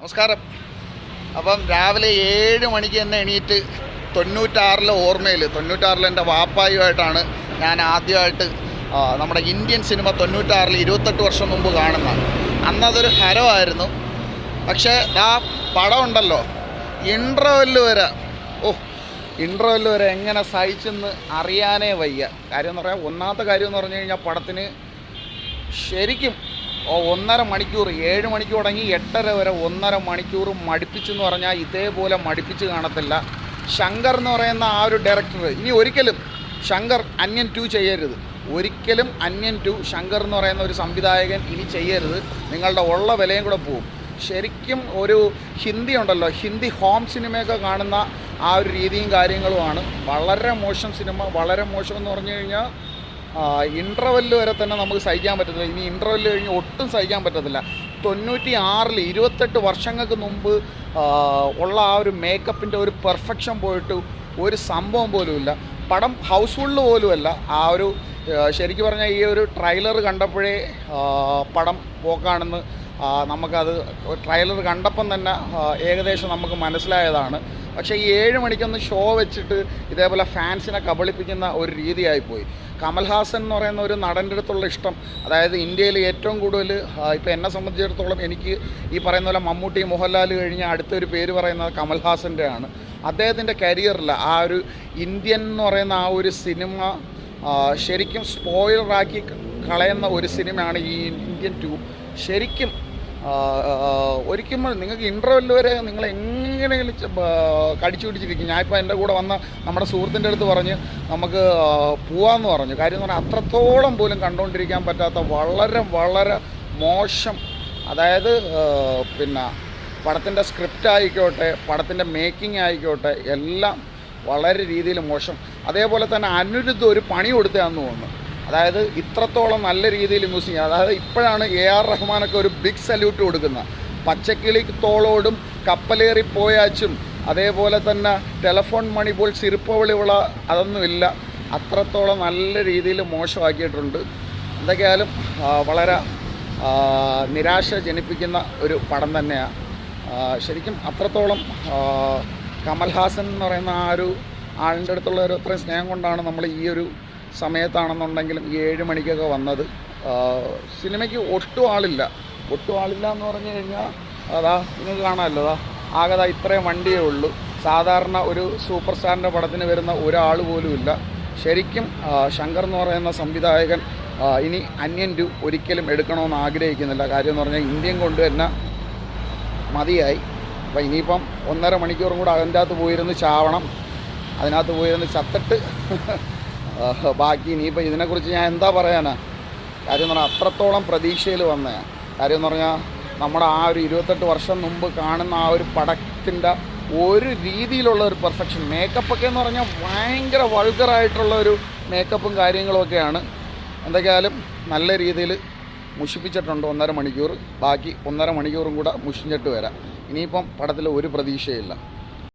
നമസ്കാരം. അപ്പം രാവിലെ ഏഴ് മണിക്ക് തന്നെ എണീറ്റ് തൊണ്ണൂറ്റാറിലെ ഓർമ്മയിൽ തൊണ്ണൂറ്റാറിൽ എന്റെ വാപ്പായുമായിട്ടാണ് ഞാൻ ആദ്യമായിട്ട് നമ്മുടെ ഇന്ത്യൻ സിനിമ തൊണ്ണൂറ്റാറിൽ ഇരുപത്തെട്ട് വർഷം മുമ്പ് കാണുന്ന അന്നതൊരു ഹരമായിരുന്നു. പക്ഷേ ആ പടം ഉണ്ടല്ലോ. ഇന്റർവെല്ല് വരെ ഓ ഇന്റർവെല്ല് വരെ എങ്ങനെ സഹിച്ചെന്ന് അറിയാനേ വയ്യ. കാര്യം എന്ന് പറയാം ഒന്നാമത്തെ കാര്യം എന്ന് പറഞ്ഞു കഴിഞ്ഞാൽ പടത്തിന് ശരിക്കും ഒന്നര മണിക്കൂർ ഏഴ് മണിക്ക് തുടങ്ങി എട്ടര വരെ ഒന്നര മണിക്കൂർ മടുപ്പിച്ചെന്ന് പറഞ്ഞാൽ ഇതേപോലെ മടുപ്പിച്ച് കാണത്തില്ല. ശങ്കർ എന്ന് പറയുന്ന ആ ഒരു ഡയറക്ടർ ഇനി ഒരിക്കലും ശങ്കർ അന്യൻ ടു ചെയ്യരുത്. ഒരിക്കലും അന്യൻ ടു ശങ്കർ എന്ന് പറയുന്ന ഒരു സംവിധായകൻ ഇനി ചെയ്യരുത്. നിങ്ങളുടെ ഉള്ള വിലയും കൂടെ പോകും ശരിക്കും ഒരു ഹിന്ദി ഉണ്ടല്ലോ ഹിന്ദി ഹോം സിനിമയൊക്കെ കാണുന്ന ആ ഒരു രീതിയും കാര്യങ്ങളുമാണ്. വളരെ മോശം സിനിമ വളരെ മോശം എന്ന് പറഞ്ഞു കഴിഞ്ഞാൽ ഇന്റർവെല്ല് വരെ തന്നെ നമുക്ക് സഹിക്കാൻ പറ്റത്തില്ല. ഇനി ഇന്റർവെല്ല് കഴിഞ്ഞ് ഒട്ടും സഹിക്കാൻ പറ്റത്തില്ല. തൊണ്ണൂറ്റി ആറിൽ ഇരുപത്തെട്ട് വർഷങ്ങൾക്ക് മുമ്പ് ഉള്ള ആ ഒരു മേക്കപ്പിന്റെ ഒരു പെർഫെക്ഷൻ പോയിട്ട് ഒരു സംഭവം പോലുമില്ല പടം ഹൗസ്ഫുള്ള് പോലുമല്ല ആ ഒരു ശരിക്കും പറഞ്ഞാൽ ഈ ഒരു ട്രെയിലർ കണ്ടപ്പോഴേ പടം പോക്കാണെന്ന് നമുക്കത് ട്രെയിലർ കണ്ടപ്പം തന്നെ ഏകദേശം നമുക്ക് മനസ്സിലായതാണ്. പക്ഷേ ഈ ഏഴ് മണിക്കൊന്ന് ഷോ വെച്ചിട്ട് ഇതേപോലെ ഫാൻസിനെ കബളിപ്പിക്കുന്ന ഒരു രീതിയായിപ്പോയി കമൽഹാസൻ എന്ന് പറയുന്ന ഒരു നടന്റെ അടുത്തുള്ള ഇഷ്ടം. അതായത് ഇന്ത്യയിൽ ഏറ്റവും കൂടുതൽ ഇപ്പോൾ എന്നെ സംബന്ധിച്ചിടത്തോളം എനിക്ക് ഈ പറയുന്ന പോലെ മമ്മൂട്ടി മോഹൻലാൽ കഴിഞ്ഞ അടുത്തൊരു പേര് പറയുന്നത് കമൽഹാസന്റെ ആണ്. അദ്ദേഹത്തിന്റെ കരിയറിൽ ആ ഒരു ഇന്ത്യൻ എന്ന് പറയുന്ന ആ ഒരു സിനിമ ശരിക്കും സ്പോയിലറാക്കി കളയുന്ന ഒരു സിനിമയാണ് ഈ ഇന്ത്യൻ ടു ശരിക്കും ആ, നിങ്ങൾക്ക് ഇന്റർവെല്ല് വരെ നിങ്ങൾ എങ്ങനെ ബ- കടിച്ചു പിടിച്ചിരിക്കും. ഞാനിപ്പോൾ എന്റെ കൂടെ വന്ന നമ്മുടെ സുഹൃത്തിന്റെ അടുത്ത് പറഞ്ഞ് നമുക്ക് പോവാമെന്ന് പറഞ്ഞു. കാര്യം എന്ന് പറഞ്ഞാൽ അത്രത്തോളം പോലും കണ്ടുകൊണ്ടിരിക്കാൻ പറ്റാത്ത വളരെ വളരെ മോശം അതായത് പിന്നെ പടത്തിന്റെ സ്ക്രിപ്റ്റ് ആയിക്കോട്ടെ പടത്തിന്റെ മേക്കിംഗ് ആയിക്കോട്ടെ എല്ലാം വളരെ രീതിയിൽ മോശം. അതേപോലെ തന്നെ അനിരുദ്ധ ഒരു പണി കൊടുത്തതാണെന്ന് തോന്നുന്നു. അതായത് ഇത്രത്തോളം നല്ല രീതിയിൽ മ്യൂസിക് അതായത് ഇപ്പോഴാണ് എ ആർ റഹ്മാനൊക്കെ ഒരു ബിഗ് സല്യൂട്ട് കൊടുക്കുന്നത്. പച്ചക്കിളിത്തോളോടും കപ്പലേറി പോയാച്ചും അതേപോലെ തന്നെ ടെലഫോൺ മണി വിള അതൊന്നുമില്ല അത്രത്തോളം നല്ല രീതിയിൽ മോശമാക്കിയിട്ടുണ്ട്. എന്തൊക്കെയായാലും വളരെ നിരാശ ജനിപ്പിക്കുന്ന ഒരു പടം തന്നെയാണ് ശരിക്കും അത്രത്തോളം കമൽഹാസൻ എന്ന് പറയുന്ന ആ ഒരു ആളിന്റെ അടുത്തുള്ള ഒരു അത്രയും സ്നേഹം കൊണ്ടാണ് നമ്മൾ ഈ ഒരു സമയത്താണെന്നുണ്ടെങ്കിലും ഈ ഏഴ് മണിക്കൊക്കെ വന്നത്. സിനിമയ്ക്ക് ഒട്ടും ആളില്ല. ഒട്ടും ആളില്ല എന്ന് പറഞ്ഞു കഴിഞ്ഞാൽ അതാ നിങ്ങൾക്ക് കാണാമല്ലോ അതാ. ആകെ ഇത്രയും വണ്ടിയേ ഉള്ളൂ. സാധാരണ ഒരു സൂപ്പർ സ്റ്റാറിന്റെ പടത്തിന് വരുന്ന ഒരാൾ പോലുമില്ല ശരിക്കും ശങ്കർ എന്ന് പറയുന്ന സംവിധായകൻ ഇനി അന്യൻ ടു ഒരിക്കലും എടുക്കണമെന്ന് ആഗ്രഹിക്കുന്നില്ല. കാര്യം എന്ന് പറഞ്ഞാൽ ഇന്ത്യൻ കൊണ്ട് തന്നെ മതിയായി. അപ്പോൾ ഇനിയിപ്പം ഒന്നര മണിക്കൂറും കൂടെ അതിന്റെ അകത്ത് പോയിരുന്ന് ചാവണം. അതിനകത്ത് പോയിരുന്ന് ചത്തിട്ട് ബാക്കി ഇനിയിപ്പോൾ ഇതിനെക്കുറിച്ച് ഞാൻ എന്താ പറയാനാ? കാര്യം എന്ന് പറഞ്ഞാൽ അത്രത്തോളം പ്രതീക്ഷയിൽ വന്നതാണ് കാര്യം എന്ന് പറഞ്ഞാൽ നമ്മുടെ ആ ഒരു ഇരുപത്തെട്ട് വർഷം മുമ്പ് കാണുന്ന ആ ഒരു പടത്തിന്റെ ഒരു രീതിയിലുള്ള ഒരു പെർഫെക്ഷൻ മേക്കപ്പ് ഒക്കെ എന്ന് പറഞ്ഞാൽ ഭയങ്കര വൾഗറായിട്ടുള്ള ഒരു മേക്കപ്പും കാര്യങ്ങളുമൊക്കെയാണ് എന്തൊക്കെയാലും നല്ല രീതിയിൽ മുഷിപ്പിച്ചിട്ടുണ്ട് ഒന്നര മണിക്കൂർ. ബാക്കി ഒന്നര മണിക്കൂറും കൂടെ മുഷിഞ്ഞിട്ട് വരാം. ഇനിയിപ്പം പടത്തിൽ ഒരു പ്രതീക്ഷയില്ല.